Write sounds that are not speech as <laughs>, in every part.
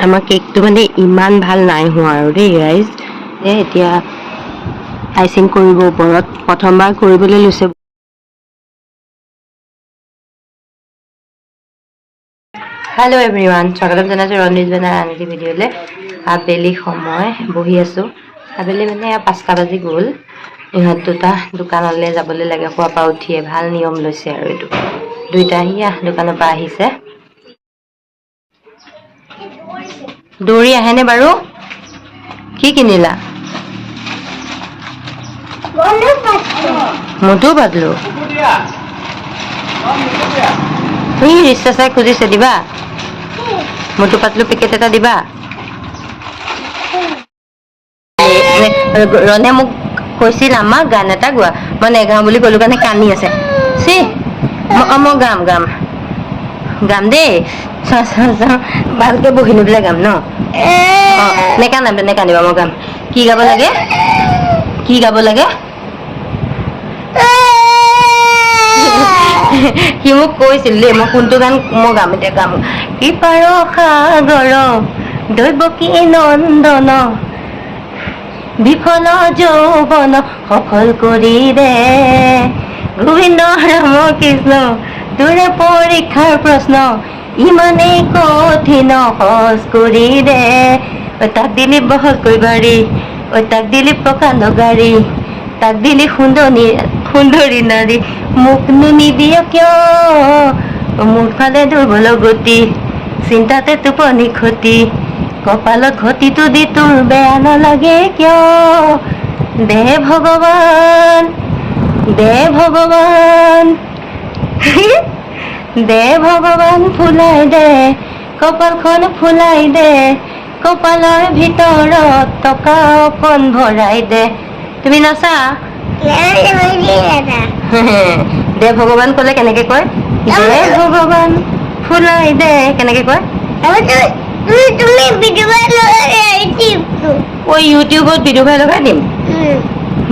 আমাৰ কেকটো মানে ইমান ভাল নাই হোৱা আৰু দেই ৰাইজ এতিয়া আইচিং কৰিব ওপৰত। প্ৰথমবাৰ কৰিবলৈ লৈছে। হেল্ল' এভৰিৱান স্বাগতম জনাইছোঁ ৰঞ্জিত বেনাৰ আন এটি ভিডিঅ'লৈ। আবেলি সময় বহি আছোঁ। আবেলি মানে পাঁচটা বাজি গ'ল। ইহঁত দুটা দোকানলৈ যাবলৈ লাগে। খোৱাৰ পৰা উঠিয়ে ভাল নিয়ম লৈছে আৰু এইটো। দুইটা সিয়া দোকানৰ পৰা আহিছে। দৌৰি আহেনে বাৰু? কি কিনিলা? মধু বাদলো এই ৰিক্সা চাই খুজিছে দিবা। মটু পাতলু পেকেট এটা দিবা। ৰনে মোক কৈছিল, আমাক গান এটা গোৱা। মই নেগাওঁ বুলি ক'লো কাৰণে কান্দি আছে। চি মই গাম গাম। গাম দেই ভালকে বহি লৈ পেলাই গাম ন? অঁ নেকান্দিবা মই গাম। কি গাব লাগে? কি গাব লাগে? <laughs> সি মোক কৈছিল দেই মই কোনটো গান মই গাম এতিয়া গাম। কৃপাৰ সাগৰ দৈৱকী নন্দন? বিফল যৌৱন সফল কৰি দে। গোবিন্দ ৰাম কৃষ্ণ। তোৰে পৰীক্ষাৰ প্ৰশ্ন ইমানেই কঠিন সহজ কৰি দে ঐ তাক দিলি বহল কৈ বাৰী ঐ তাক দিলি প্ৰকাণ্ড গাড়ী। তাক দিলি সুন্দৰী সুন্দৰী নাৰী মোকনো নিদিয় কিয়? মোৰ ফালে দুৰ্বল গতি, চিন্তাতে টোপনি ক্ষতি। কপালত ঘটিটো দি তোৰ বেয়া নালাগে কিয়? দে ভগৱান দে ভগৱান। দে ভগৱান ফুলাই দে কপালখন ফুলাই দে কপালৰ ভিতৰত টকা অকণ ভৰাই দে। তুমি নাচা? <laughs> দে ভগৱান ক'লে কেনেকে কয়? দে ভগৱান ফুলাই দে কেনেকে কয়? ঐ ইউটিউবত ভিডিঅ' ভাই লগাই দিম।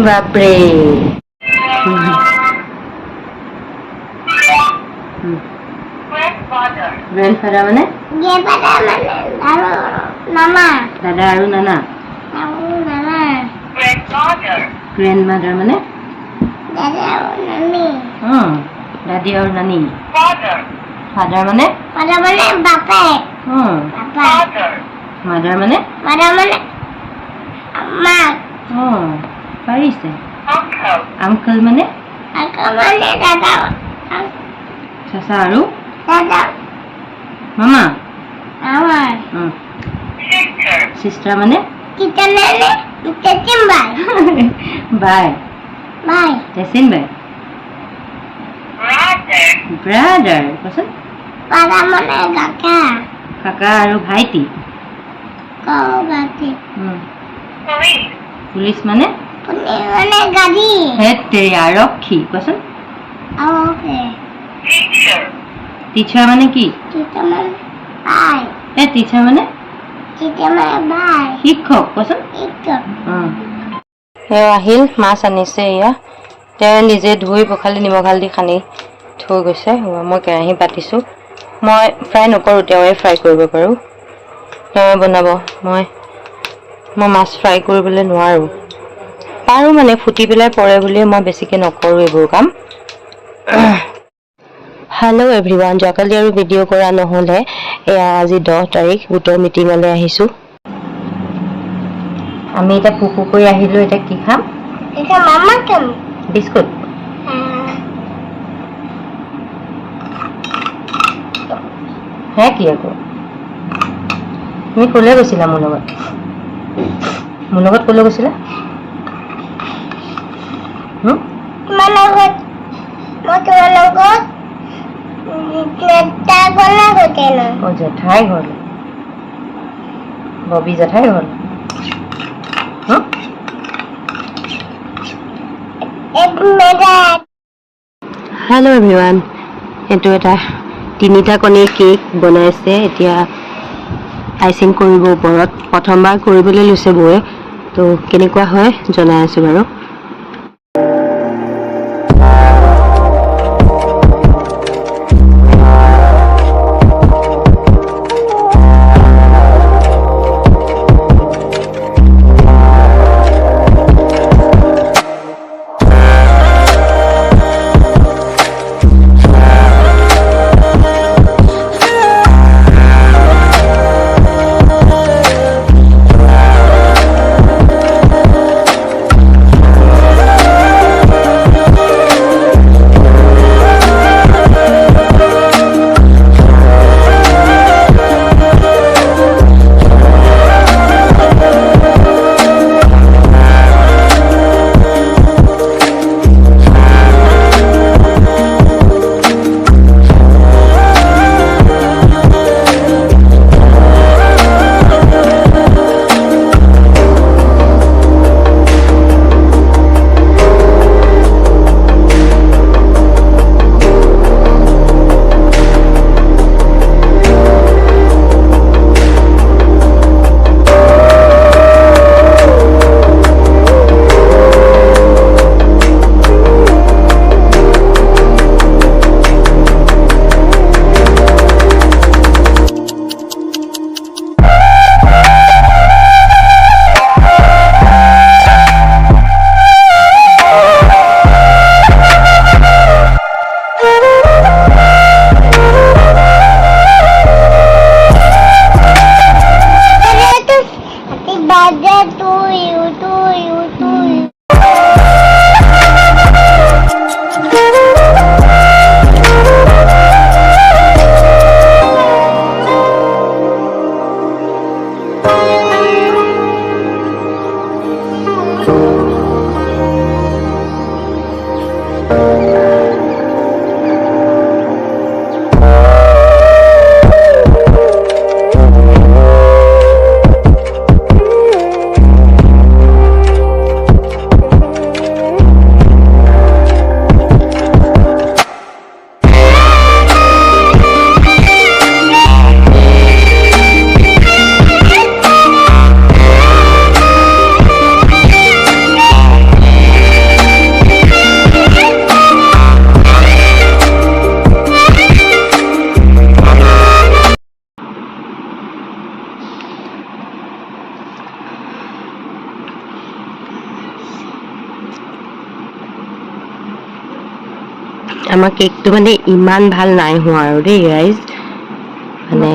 বাপৰে গ্ৰেণ্ডফাদাৰ মানে দাদা আৰু নানা নানা গ্ৰেণ্ড মাদাৰ মানে দাদা আৰু নানী ফাদাৰ মানে মানে মাদাৰ মানে মানে পাৰিছে আংকল মানে মানে চাচা আৰু মামা আমার চিষ্টাৰ মানে kita nenek kita cimbal bye bye টেচিন বাই ব্ৰাদাৰ কচোন pada mana kakak কাকা আৰু ভাইটি। পুলিচ মানে হেড তেৰি আৰক্ষী কচোন oh, oke টিচাৰ মানে কি এই টিচাৰ মানে bye শিক্ষক ikut এওঁ আহিল মাছ আনিছে এয়া তেওঁ নিজে ধুই পখালি নিমখ হালধি সানি থৈ গৈছে। মই কেৰাহী পাতিছোঁ। মই ফ্ৰাই নকৰোঁ তেওঁৱে ফ্ৰাই কৰিব পাৰোঁ। তেওঁৱে বনাব। মই মই মাছ ফ্ৰাই কৰিবলৈ নোৱাৰোঁ। পাৰোঁ মানে ফুটি পেলাই পৰে বুলিয়ে মই বেছিকৈ নকৰোঁ এইবোৰ কাম। হেল্ল' এভৰিৱান যোৱাকালি আৰু ভিডিঅ' কৰা নহ'লে এয়া আজি দহ তাৰিখ গোটৰ মিটিঙলৈ আহিছোঁ। আমি এতিয়া পুপু কৰি আহিলোঁ এতিয়া কি খাম? বিস্কুট। হে কি আকৌ? তুমি ক'লৈ গৈছিলা মোৰ লগত। মোৰ লগত ক'লৈ গৈছিলা? হুম? mana buat goteno অ' জেঠাই ঘৰলৈ ববি? এক mega হেল্ল' এভৰিৱান এইটো এটা তিনিটা কণীৰ কেক বনাইছে এতিয়া আইচিং কৰিব ওপৰত। প্ৰথমবাৰ কৰিবলৈ লৈছে বৌয়ে। তো কেনেকুৱা হয় জনাই আছোঁ বাৰু। আমাৰ কেকটো মানে ইমান ভালো নাই হোৱা আৰু দেই ৰাইজ মানে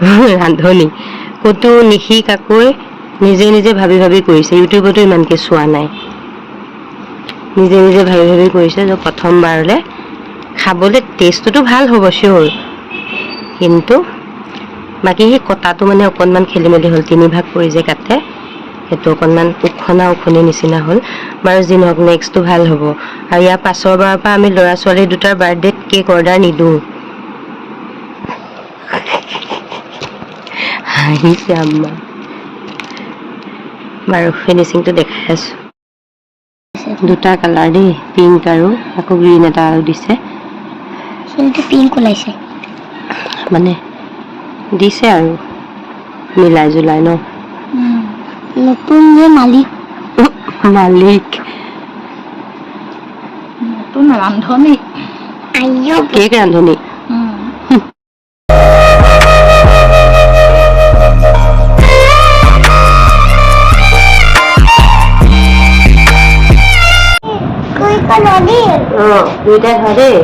<laughs> ৰান্ধনি ক'তো নিশিকাকৈ নিজে নিজে ভাবি ভাবি কৰিছে। ইউটিউবতো ইমানকৈ চোৱা নাই। নিজে নিজে ভাবি ভাবি কৰিছে যে প্ৰথমবাৰলৈ খাবলৈ টেষ্টটোতো ভালো হ'ব চিয়'ৰ কিন্তু বাকী সেই কটাটো মানে অকণমান খেলি মেলি হ'ল তিনিভাগ কৰি যে কাটে। সেইটো অকণমান উখনা উখনি নিচিনা হ'ল। বাৰু যি নহওক নেক্সটটো ভালো হ'ব। আৰু ইয়াৰ পাছৰ বাৰৰ পৰা আমি ল'ৰা ছোৱালী দুটাৰ বাৰ্থডেত কেক অৰ্ডাৰ নিদিওঁ হাঁহিছে আম্মা। বাৰু ফিনিচিংটো দেখাই আছোঁ। দুটা কালাৰ দেই পিংক আৰু আকৌ গ্ৰীণ এটা আৰু দিছে। পিংক ওলাইছে। মানে দিছে আৰু মিলাই জুলাই ন। নতুন যে মালিক। মালিক। নতুন আইঅ কেক হয় দেই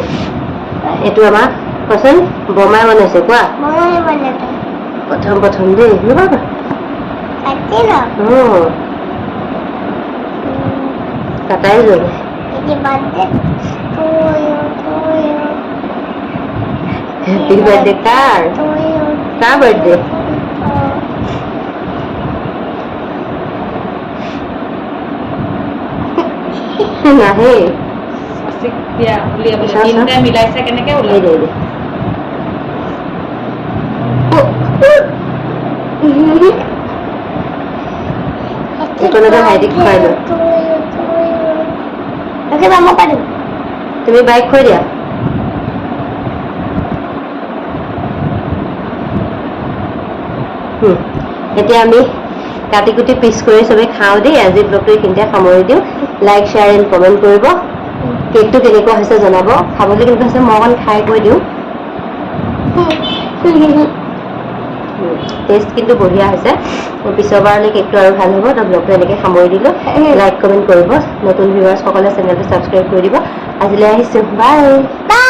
এইটো আমাৰ কচোন বমাই বনাইছে কোৱা? প্ৰথম প্ৰথম দেই কাটাই যাব। কাৰ টু ইউ কাৰ বাৰ্থডে নাহে দিয়া উলিয়াবলৈ চাচোন। মিলাইছে কেনেকে ওলাব বা মই পাৰিম তুমি বাইক খুৱাই দিয়া। এতিয়া আমি কাটি কুটি পিচ কৰি চবে খাওঁ দেই আজি ব্লগটো এইখিনিতে সামৰি দিওঁ। লাইক শ্বেয়াৰ এণ্ড কমেণ্ট কৰিব। কেকটো কেনেকুৱা হৈছে জনাব। খাবলৈ কেনেকুৱা হৈছে মই অকণ খাই কৈ দিওঁ। টেষ্ট কিন্তু বঢ়িয়া হৈছে। পিছৰবাৰলৈ কেকটো আৰু ভাল হ'ব তো ব্লগটো এনেকৈ সামৰি দিলোঁ। লাইক কমেণ্ট কৰিব। নতুন ভিউৱাৰ্ছসকলে চেনেলটো ছাবস্ক্ৰাইব কৰি দিব। আজিলৈ আহিছোঁ। Bye bye